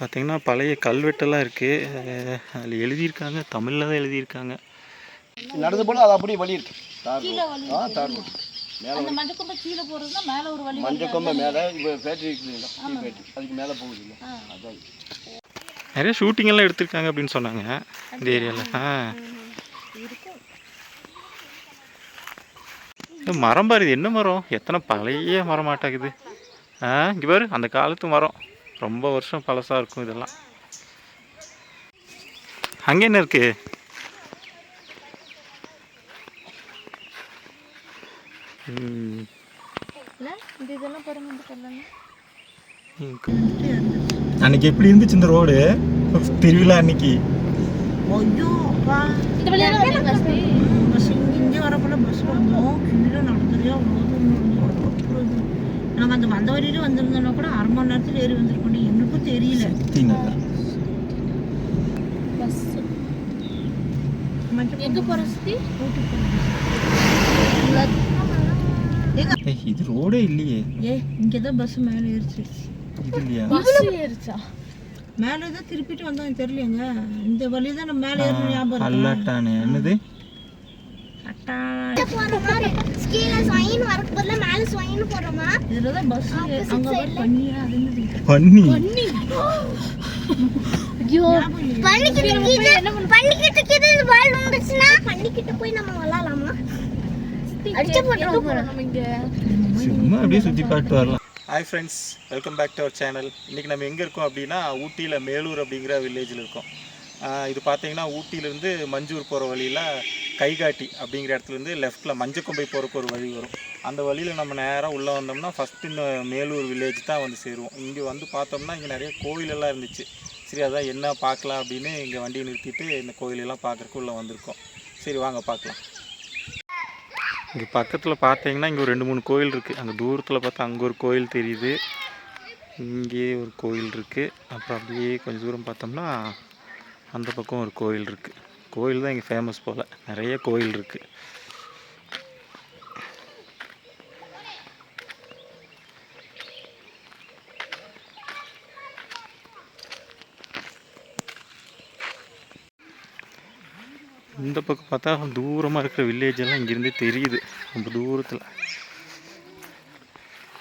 பார்த்தீங்கன்னா பழைய கல்வெட்டெல்லாம் இருக்குது அதில் எழுதியிருக்காங்க. தமிழில் தான் எழுதியிருக்காங்க. நடந்து போனால் அது அப்படியே வழி இருக்கு. ஆ. தார் ரோடு. மேலே அந்த மஞ்சக்கொம்பை கீழே போறதுன்னா மேல ஒரு வழி மஞ்சள் கொம்பை மேலே இப்போ ஃபேக்ட்ரி இருக்குதுல்ல டீ ஃபேக்ட்ரி அதுக்கு மேலே போகுது இல்லை. அதான் நிறைய ஷூட்டிங் எல்லாம் எடுத்திருக்காங்க அப்படின்னு சொன்னாங்க. இந்த ஏரியாவில் ஆ. மரம் பாரு இது என்ன மரம்? எத்தனை பழைய மரம் மாட்டாக்குது ஆ இங்கே பாரு அந்த காலத்து மரம். ரொம்ப வருஷம் பழசாக இருக்கும் இதெல்லாம். அங்கே என்ன இருக்கு? அன்னைக்கு எப்படி இருந்துச்சு இந்த ரோடு? திருவிழா அன்னைக்கு. இங்கே வரப்போல பஸ் வந்தோம். கீழே நடந்துறியா நாங்கள் அந்த வந்த வழியில வந்திருந்தோம்னா கூட அரை மணி நேரத்தில் ஏறி வந்திருக்கோம். எனக்கும் தெரியல. பஸ். எங்க போற சுத்தி? இது ரோடே இல்லையே. ஏ இங்கே தான் பஸ் மேலே ஏறிச்சு. இது இல்லையா? பஸ் ஏறிச்சா? மேலே தான் திருப்பிட்டு வந்தோம் தெரியலையேங்க. இந்த வழி தான் நம்ம மேலே ஏறணும் ஞாபகம்? அல்லாட்டானே என்னது? அட்டா பண்ணி? ஐயோ பண்ணிக்கிட்டு இது பண்ணிக்கிட்டு இது இந்த பால் வந்துச்சுன்னா பண்ணிக்கிட்டு போய் நம்ம விளாடலாமா? அடிச்சு போட்டுருவோம் நம்ம இங்க. சும்மா அப்படியே சுற்றி பார்த்து வரலாம். Hi friends welcome back to our channel இன்றைக்கி நம்ம எங்கே இருக்கோம் அப்படின்னா ஊட்டியில் மேலூர் அப்படிங்கிற வில்லேஜில் இருக்கோம். இது பார்த்தீங்கன்னா ஊட்டியிலேருந்து மஞ்சூர் போகிற வழியில் கைகாட்டி அப்படிங்கிற இடத்துலேருந்து லெஃப்ட்டில் மஞ்சக்கொம்பை போகிறக்கு ஒரு வழி வரும். அந்த வழியில் நம்ம நேராக உள்ளே வந்தோம்னா ஃபஸ்ட்டு இந்த மேலூர் வில்லேஜ் தான் வந்து சேருவோம். இங்கே வந்து பார்த்தோம்னா இங்கே நிறைய கோயிலெல்லாம் இருந்துச்சு. சரி அதான் என்ன பார்க்கலாம் அப்படின்னு இங்கே வண்டியை நிறுத்திட்டு இந்த கோயிலெல்லாம் பார்க்குறக்கு உள்ளே வந்திருக்கோம். சரி வாங்க பார்க்கலாம். இங்கே பக்கத்தில் பார்த்தீங்கன்னா இங்கே ஒரு ரெண்டு மூணு கோயில் இருக்குது அங்கே தூரத்தில் பார்த்தா அங்கே ஒரு கோயில் தெரியுது. இங்கே ஒரு கோயில் இருக்குது அப்புறம் அப்படியே கொஞ்சம் தூரம் பார்த்தோம்னா அந்த பக்கம் ஒரு கோயில் இருக்குது கோயில் தான் இங்கே ஃபேமஸ் போல். நிறைய கோயில் இருக்குது இந்த பக்கம் பார்த்தா தூரமாக இருக்கிற வில்லேஜ் எல்லாம் இங்கேருந்தே தெரியுது. ரொம்ப தூரத்தில்.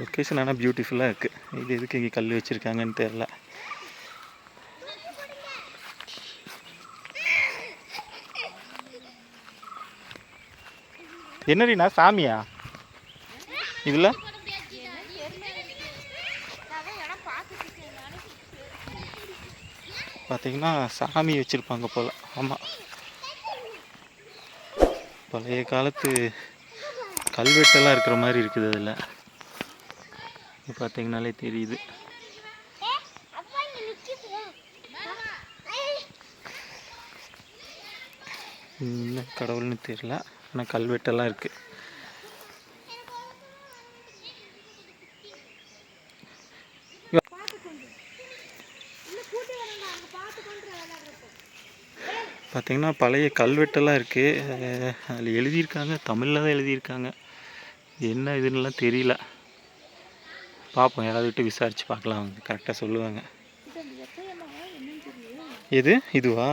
லொக்கேஷன் ஆனால் பியூட்டிஃபுல்லாக இருக்குது இது எதுக்கு இங்கே கல் வச்சுருக்காங்கன்னு தெரில என்னடிண்ணா சாமியா? இதில்? பார்த்தீங்கன்னா சாமி வச்சுருப்பாங்க போல். ஆமாம் பழைய காலத்து கல்வெட்டெல்லாம் இருக்கிற மாதிரி இருக்குது அதில். இது பார்த்தீங்கனாலே தெரியுது. என்ன கடவுள்னு தெரியல. ஆனால் கல்வெட்டெல்லாம் இருக்குது பார்த்தீங்கன்னா பழைய கல்வெட்டெல்லாம் இருக்குது அதில் எழுதியிருக்காங்க தமிழில் தான் எழுதியிருக்காங்க. என்ன இதுன்னெலாம் தெரியல. பார்ப்போம் யாராவது விட்டு விசாரித்து பார்க்கலாம். அவங்க கரெக்டாக சொல்லுவாங்க. எது? இதுவா?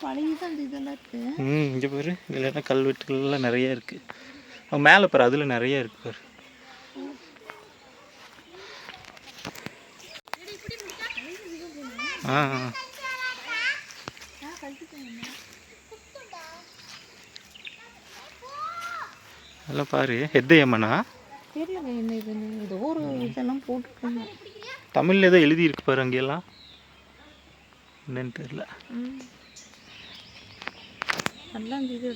பழையதான் இதெல்லாம் இருக்கு ம் இங்கே பாரு இதில் கல்வெட்டுகள்லாம் நிறைய இருக்குது மேலே பாரு அதில் நிறைய இருக்கு பாரு. ஆ. அதெல்லாம் பாரு ஹெத்தையம்மனா தெரியல என்ன இதுன்னு. ஏதோ ஒரு இதெல்லாம் போட்டுருக்காங்க. தமிழில் ஏதோ எழுதியிருக்கு பாரு அங்கெல்லாம் என்னன்னு தெரியல. நல்லா இது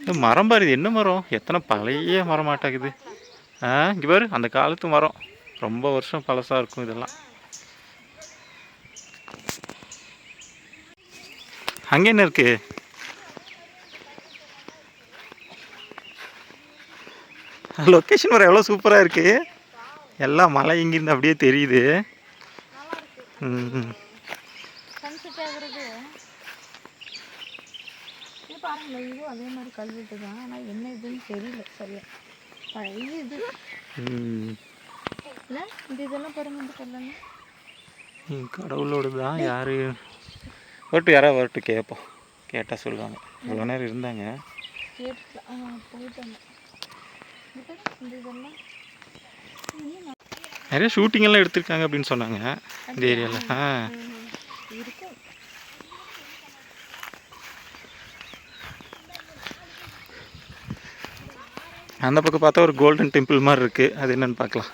இந்த மரம் பாரு இது என்ன மரம்? எத்தனை பழைய மரம் மாட்டாக்குது ஆ இங்கே பாரு அந்த காலத்து மரம். ரொம்ப வருஷம் பழசாக இருக்கும் இதெல்லாம். அங்கே என்ன இருக்கு? லொக்கேஷன் வர எவ்வளோ சூப்பராக இருக்கு. எல்லாம் மலை இங்கிருந்து அப்படியே தெரியுது. ம் இது பாருங்களேன் இதுவும் அதே மாதிரி கல்வெட்டு தான். ஆனால் என்ன இதுன்னு தெரியல சரியா. பழைய இது. இல்லை? இந்த இதெல்லாம் பாருங்க இந்த கல்லெல்லாம். கடவுளோட தான் யார்? வரட்டும் யாராவது வரட்டும் கேட்போம். கேட்டால் சொல்லுவாங்க. இவ்வளோ நேரம் இருந்தாங்க. நிறைய ஷூட்டிங் எல்லாம் எடுத்திருக்காங்க அப்படின்னு சொன்னாங்க. இந்த ஏரியாவில் ஆ இருக்கும் அந்த பக்கம் பார்த்தா ஒரு கோல்டன் டெம்பிள் மாதிரி இருக்குது அது என்னென்னு பார்க்கலாம்.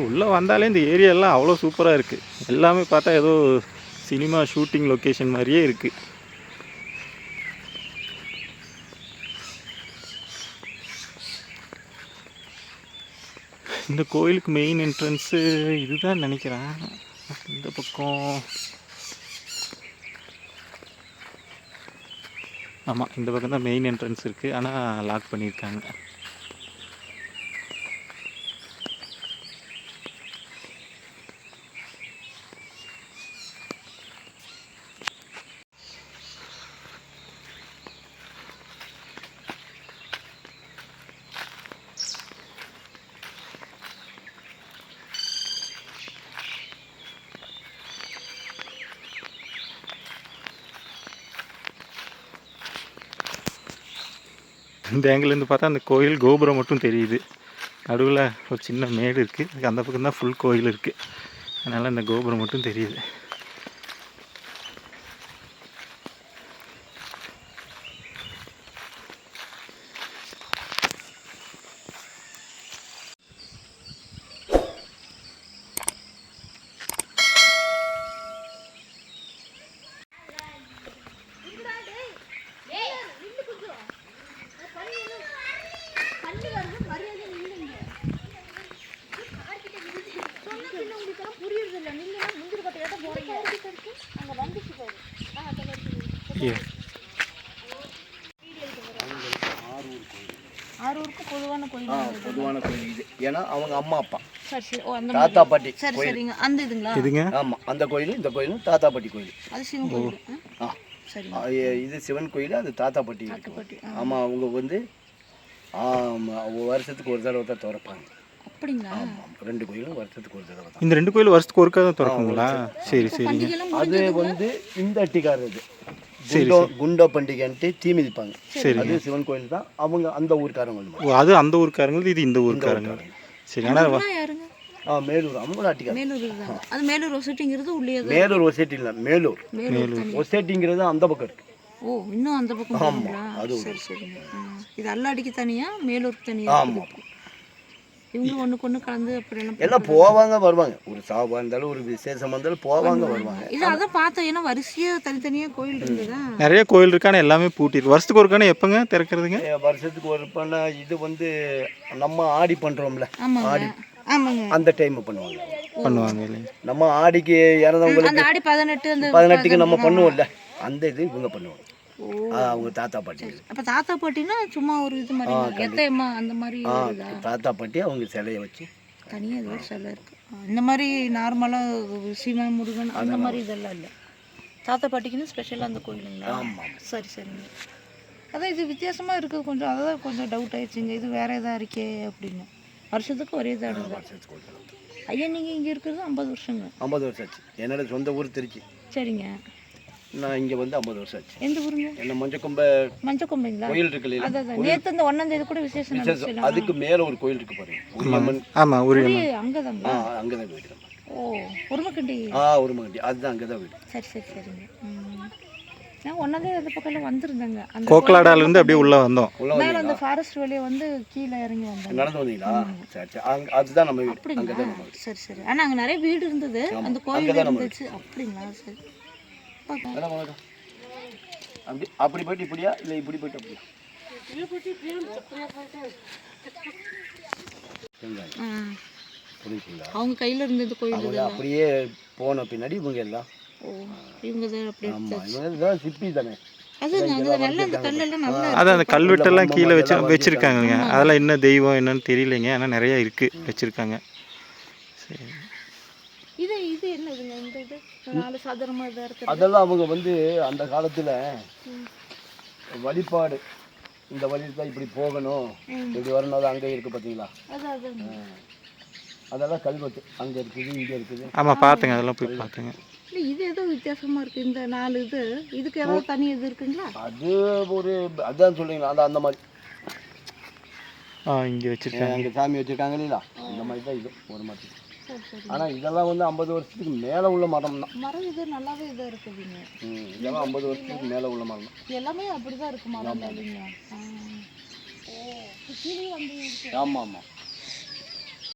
இது உள்ளே வந்தாலே இந்த ஏரியாலாம் அவ்வளோ சூப்பராக இருக்குது எல்லாமே பார்த்தா ஏதோ சினிமா ஷூட்டிங் லொக்கேஷன் மாதிரியே இருக்குது இந்த கோயிலுக்கு மெயின் என்ட்ரன்ஸு இதுதான் நினைக்கிறேன். இந்த பக்கம். ஆமாம் இந்த பக்கம் தான் மெயின் என்ட்ரன்ஸ் இருக்குது ஆனால் லாக் பண்ணியிருக்காங்க. இந்த ஆங்கிலேருந்து பார்த்தா அந்த கோயில் கோபுரம் மட்டும் தெரியுது. நடுவில் ஒரு சின்ன மேடு இருக்குது அந்த பக்கம் தான் ஃபுல் கோயில் இருக்குது அதனால் இந்த கோபுரம் மட்டும் தெரியுது. ஆரூருக்கு பொதுவான கோயில் ஆ பொதுவான கோயில் இது. ஏன்னா அவங்க அம்மா அப்பா. சரி சரி. ஓ அந்த தாத்தா பாட்டி சரி சரிங்க. அந்த இதுங்களா? இதுங்க? ஆமாம் அந்த கோயிலும் இந்த கோயிலும் தாத்தா பாட்டி கோயில். அது சிவன் கோயில். ஆ, இது சிவன் கோயில்? அது தாத்தா பாட்டி. ஆமாம் அவங்க வந்து வருஷத்துக்கு ஒரு தடவை தான் திறப்பாங்க. அப்படிங்களா? ஆமாம். ரெண்டு கோயிலும் வருஷத்துக்கு ஒரு தடவை இந்த ரெண்டு கோயில் வருஷத்துக்கு ஒருக்கா தான் திறக்குங்களா? சரி சரிங்க. பண்டிகைலாம் அது வந்து இந்த அட்டிக்காரர் இது. குண்டோ குண்டோ பண்டிகைன்ட்டு தீ மிதிப்பாங்க. அது சிவன் கோயில் தான். அவங்க அந்த ஊருக்காரங்க அது அந்த ஊருக்காரங்களுக்கு இது இந்த ஊருக்காரங்க. சரி ஆனால் அதெல்லாம் யாருங்க? ஆ மேலூர். தாங்க அது மேலூர் ஒசட்டிங்கிறது உள்ளே மேலூர் ஒசேட்டி இல்லை மேலூர். மேலூர் தனி ஒசேட்டிங்கிறது அந்த பக்கம் இருக்கு. ஓ இன்னும் அந்த பக்கம் போகுங்களா சரி சரிங்க. ஆ. இது அல்லாடிக்கு தனியா மேலூருக்கு தனியா? ஆமாம் இவங்களும் கலந்து அப்படியெல்லாம் எல்லாம் போவாங்க வருவாங்க. ஒரு சாவா இருந்தாலும் ஒரு விசேஷம் இருந்தாலும் போவாங்க வருவாங்க. அதான் பார்த்தேன் ஏன்னா வரிசையா தனித்தனியா கோயில் நிறைய கோயில் இருக்கான எல்லாமே பூட்டிருக்கு வருஷத்துக்கு ஒருக்கான எப்போங்க திறக்கிறதுங்க? வருஷத்துக்கு ஒரு பண்ண இது வந்து நம்ம ஆடி பண்றோம்ல. ஆமாங்க. ஆமாங்க. அந்த டைம் பண்ணுவாங்க. பண்ணுவாங்க இல்லைங்க நம்ம ஆடிக்கு இறந்தவங்களுக்கு அந்த ஆடி பதினெட்டு அந்த பதினெட்டுக்கு நம்ம பண்ணுவோம்ல. அந்த இது இவங்க பண்ணுவாங்க. ஓ. ஆ, அவங்க தாத்தா பாட்டி. அப்ப தாத்தா பாட்டினா சும்மா ஒரு இது மாதிரி எத்தையம்மா அந்த மாதிரி? தாத்தா பாட்டி அவங்க சிலையை வச்சு. தனியா ஏதோ ஒரு சிலை இருக்கு. ஆ, இந்த மாதிரி நார்மலா சிவ முருகன் அந்த மாதிரி இதெல்லாம் இல்ல. தாத்தா பாட்டிக்குன்னு ஸ்பெஷலா அந்த கோயிலுங்களா? சரி சரிங்க அதான் இது வித்தியாசமா இருக்கு. கொஞ்சம் அதான் கொஞ்சம் டவுட் ஆயிடுச்சுங்க இது வேற எதா இருக்கே அப்படின்னு. வருஷத்துக்கு ஒரே தான். வருஷத்துக்கு. ஐயா நீங்க இங்க இருக்கிறது ஐம்பது வருஷங்க. ஐம்பது வருஷம் ஆச்சு. என்னோட சொந்த ஊர் திருச்சி. சரிங்க. நான் இங்கே வந்து ஐம்பது வருஷம் ஆச்சு. எந்த ஊருங்க? என்ன மஞ்சக்கொம்ப மஞ்சள் கொம்பைங்களா கோயில் இருக்கு இல்லையா? அதான் நேற்று இந்த ஒன்னாம் தேதி கூட விசேஷம் அதுக்கு மேலே ஒரு கோயில் இருக்கு பாருங்க. ஆமாம் ஒரு அங்கதாங்களா ஆ அங்கே தான் வீடு. ஓ உருமக்கண்டி ஆ ஒரு மகண்டி அதுதான் அங்கே தான் வீடு. சரி சரி சரிங்க. நான் ஒன்னாந்தே அந்த பக்கம் வந்திருந்தேங்க. அந்த கோக்கலாடாலேருந்து அப்படியே உள்ளே வந்தோம். உள்ள மேல அந்த ஃபாரஸ்ட் வழியா வந்து கீழே இறங்கி வந்தாங்க நடந்து வந்தீங்களா? சரி சரி. அங்க அதுதான் நம்ம வீடு. அங்கே அப்படிங்களா? தான் நம்ம வீடு. சரி சரி. ஆனா அங்க நிறைய வீடு இருந்தது. அந்த கோயில் இருந்துச்சு. அப்படிங்களா? சரி. அப்படி அப்படி போயிட்டு இப்படியா? இல்லை இப்படி போயிட்டு அப்படியா? அவங்க கையில இருந்தது கோயில் அப்படியே போன பின்னாடி இவங்க எல்லாம். ஓ இவங்க தான் அப்படியே ஆமாம் இவங்க இதெல்லாம் சிப்பி தானே. அது அது நல்ல அந்த கல்வெட்டெல்லாம் கீழே வச்சு வச்சுருக்காங்க அதெல்லாம் என்ன தெய்வம் என்னன்னு தெரியலைங்க. ஆனால் நிறையா இருக்குது வச்சுருக்காங்க. சரி. இந்த இது? நாலு இதாக இருக்கு. அதெல்லாம் அவங்க வந்து அந்த காலத்தில் வழிபாடு. இந்த வழியில் தான் இப்படி போகணும். இப்படி வரணும். அங்கே இருக்குது பார்த்தீங்களா அது அது அதெல்லாம் கல்வெட்டு. அங்கே இருக்குது இங்கே இருக்குது. ஆமாம் பார்த்துங்க அதெல்லாம் போய் பார்த்துங்க இல்லை இது ஏதோ வித்தியாசமா இருக்கு. இந்த நாலு இது. இதுக்கு ஏதாவது தனி இது இருக்குங்களா? அது ஒரு அதான் சொல்றீங்களா? அந்த அந்த மாதிரி. ஆ இங்கே வச்சுருக்காங்க. அங்கே சாமி வச்சுருக்காங்க இல்லைங்களா? அந்த மாதிரி தான் இது. ஒரு மாதிரி. ஆனால் இதெல்லாம் வந்து ஐம்பது வருஷத்துக்கு மேலே உள்ள மரம் தான். மரம் இது நல்லாவே இதாக இருக்குதுங்க ம், இதெல்லாம் ஐம்பது வருஷத்துக்கு மேலே உள்ள மரம் தான். எல்லாமே அப்படிதான் இருக்கு மரம் இல்லைங்க ஆ. ஓ கீழே வந்து இருக்கு. ஆமாம் ஆமாம்